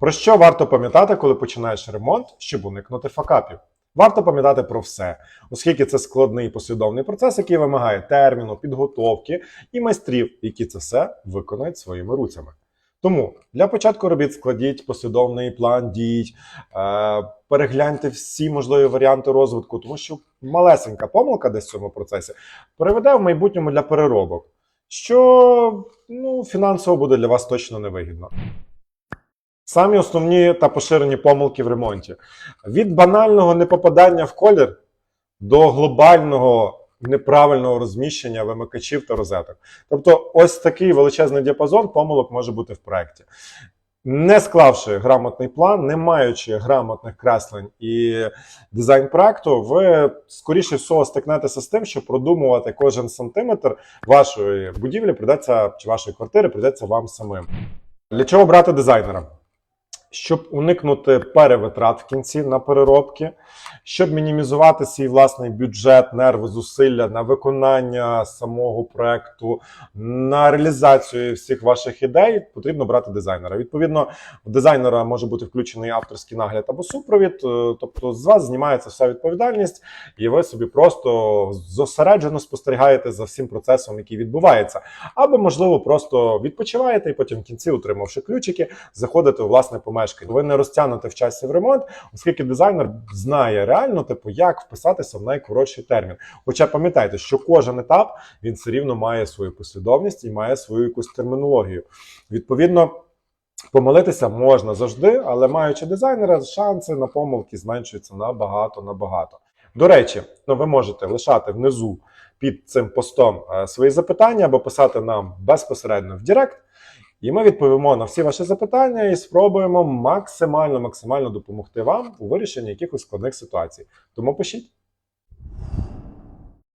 Про що варто пам'ятати, коли починаєш ремонт, щоб уникнути факапів? Варто пам'ятати про все, оскільки це складний послідовний процес, який вимагає терміну, підготовки і майстрів, які це все виконають своїми руцями. Тому для початку робіт складіть послідовний план дій, е, перегляньте всі можливі варіанти розвитку, тому що малесенька помилка десь в цьому процесі приведе в майбутньому для переробок, що ну, фінансово буде для вас точно невигідно. Самі основні та поширені помилки в ремонті. Від банального непопадання в колір до глобального неправильного розміщення вимикачів та розеток. Тобто, ось такий величезний діапазон помилок може бути в проєкті. Не склавши грамотний план, не маючи грамотних креслень і дизайн проекту, ви скоріше всього стикнетеся з тим, що продумувати кожен сантиметр вашої будівлі придеться чи вашої квартири придеться вам самим. Для чого брати дизайнера? Щоб уникнути перевитрат в кінці на переробки, щоб мінімізувати свій власний бюджет, нерви, зусилля на виконання самого проекту, на реалізацію всіх ваших ідей, потрібно брати дизайнера. Відповідно, в дизайнера може бути включений авторський нагляд або супровід, е, тобто з вас знімається вся відповідальність, і ви собі просто зосереджено спостерігаєте за всім процесом, який відбувається. Або, можливо, просто відпочиваєте і потім в кінці, отримавши ключики, заходите у власне помешкання. Ви не розтягнете в часі в ремонт, оскільки дизайнер знає реально, типу, як вписатися в найкоротший термін. Хоча пам'ятайте, що кожен етап він все рівно має свою послідовність і має свою якусь термінологію. Відповідно. Помилитися можна завжди, але маючи дизайнера, шанси на помилки зменшуються набагато набагато. До речі, ну ви можете лишати внизу під цим постом е, свої запитання або писати нам безпосередньо в Директ, і ми відповімо на всі ваші запитання і спробуємо максимально максимально допомогти вам у вирішенні якихось складних ситуацій. Тому пишіть.